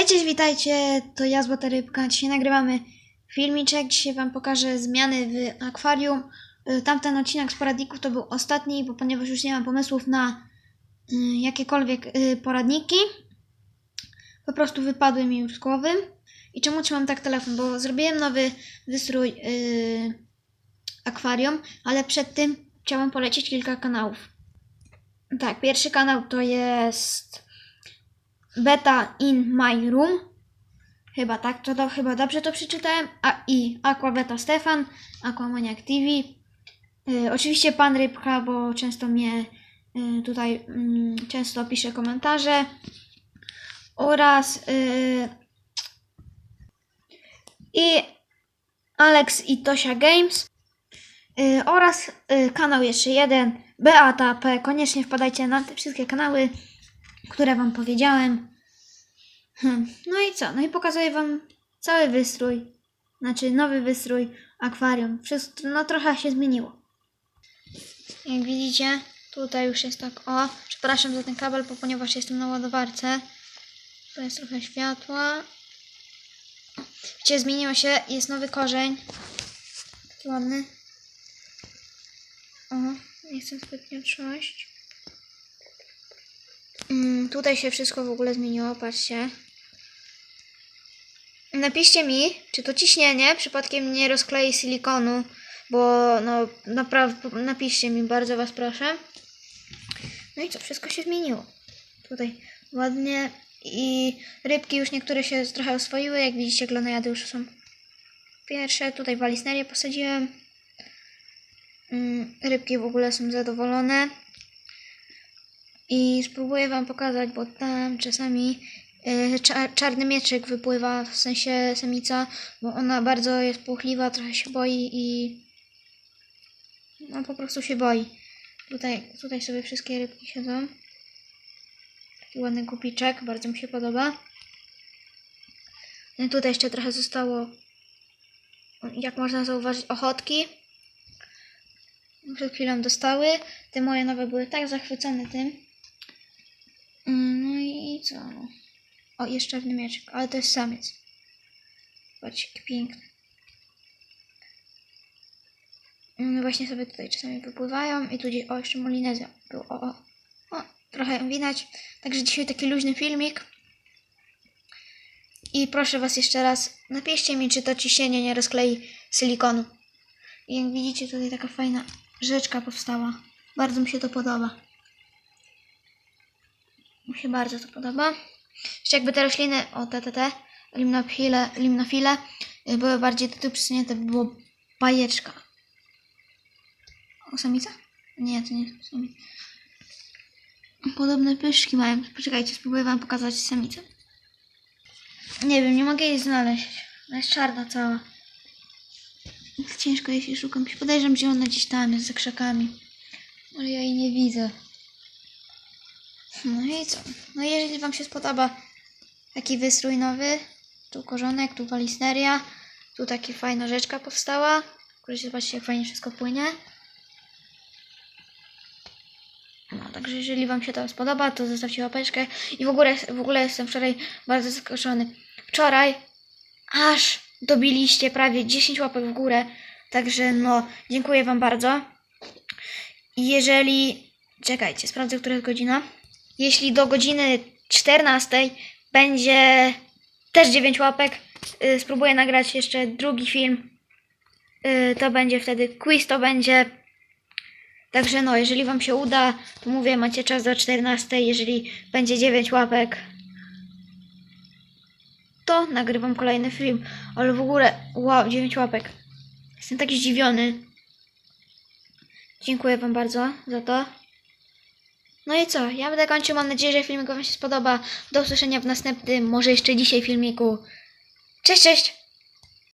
Hej, cześć, witajcie, to ja Złota Rybka. Dzisiaj nagrywamy filmiczek, dzisiaj wam pokażę zmiany w akwarium. Y, Tamten odcinek z poradników to był ostatni, bo ponieważ już nie mam pomysłów na y, jakiekolwiek y, poradniki, po prostu wypadły mi już z głowy. I czemu trzymam tak telefon? Bo zrobiłem nowy wystrój akwarium, ale przed tym chciałam polecić kilka kanałów. Tak, pierwszy kanał to jest Beta in my room. Chyba tak, to do, chyba dobrze to przeczytałem. A i Aqua Beta Stefan, Aquamaniac TV. Y, oczywiście pan Rybka, bo często mnie y, tutaj mm, często pisze komentarze. Oraz y, i Alex i Tosia Games. Y, oraz y, kanał jeszcze jeden, Beata P. Koniecznie wpadajcie na te wszystkie kanały, które Wam powiedziałem. Hmm. No i co? No i pokazuję Wam cały wystrój, znaczy nowy wystrój akwarium. Wszystko, no trochę się zmieniło. Jak widzicie, tutaj już jest tak, o, przepraszam za ten kabel, bo ponieważ jestem na ładowarce, to jest trochę światła. Widzicie, zmieniło się, jest nowy korzeń, taki ładny. O, nie chcę zbytnio trząść. Mm, tutaj się wszystko w ogóle zmieniło, patrzcie. Napiszcie mi, czy to ciśnienie przypadkiem nie rozklei silikonu, bo no naprawdę napiszcie mi, bardzo was proszę. No i co, wszystko się zmieniło. Tutaj ładnie i rybki już niektóre się trochę oswoiły, jak widzicie glonojady już są pierwsze. Tutaj walisnerię posadziłem. Mm, Rybki w ogóle są zadowolone. I spróbuję Wam pokazać, bo tam czasami cza- czarny mieczyk wypływa, w sensie samica, bo ona bardzo jest płochliwa, trochę się boi i no po prostu się boi. Tutaj, tutaj sobie wszystkie rybki siedzą. Taki ładny kupiczek, bardzo mi się podoba. No i tutaj jeszcze trochę zostało, jak można zauważyć, ochotki przed chwilą dostały. Te moje nowe były tak zachwycone tym. Mm, No i co? no. O, jeszcze czarny mieczek, ale to jest samiec. Patrzcie, jaki piękny. No właśnie sobie tutaj czasami wypływają i tu gdzieś, o, jeszcze molinezja. Był, o, o, o, trochę ją widać. Także dzisiaj taki luźny filmik. I proszę Was jeszcze raz, napiszcie mi, czy to ciśnienie nie rozklei silikonu. I jak widzicie, tutaj taka fajna rzeczka powstała. Bardzo mi się to podoba. Mi się bardzo to podoba. Jeszcze jakby te rośliny, o te, te, te, limnofile, limnofile y, były bardziej do tyłu przesunięte, by było bajeczka. O, samica? Nie, to nie jest samica. Podobne pyszki mają. Poczekajcie, spróbuję wam pokazać samicę. Nie wiem, nie mogę jej znaleźć. Ona jest czarna cała. Ciężko jej się szukam. Podejrzewam, że ona gdzieś tam jest za krzakami. Ale ja jej nie widzę. No i co? No jeżeli Wam się spodoba taki wystrój nowy, tu korzonek, tu walisneria, tu taka fajna rzeczka powstała. Proszę zobaczcie, jak fajnie wszystko płynie. No, także jeżeli Wam się to spodoba, to zostawcie łapeczkę. I w ogóle, w ogóle jestem wczoraj bardzo zaskoczony. Wczoraj aż dobiliście prawie 10 łapek w górę. Także no, dziękuję Wam bardzo. Jeżeli. Czekajcie, sprawdzę, która jest godzina. Jeśli do godziny 14 będzie też 9 łapek, y, spróbuję nagrać jeszcze drugi film. Y, to będzie wtedy quiz, to będzie. Także no, jeżeli Wam się uda, to mówię, macie czas do 14. Jeżeli będzie 9 łapek, to nagrywam kolejny film. Ale w ogóle, wow, 9 łapek. Jestem taki zdziwiony. Dziękuję Wam bardzo za to. No i co? Ja będę kończył. Mam nadzieję, że filmik Wam się spodoba. Do usłyszenia w następnym, może jeszcze dzisiaj filmiku. Cześć, cześć!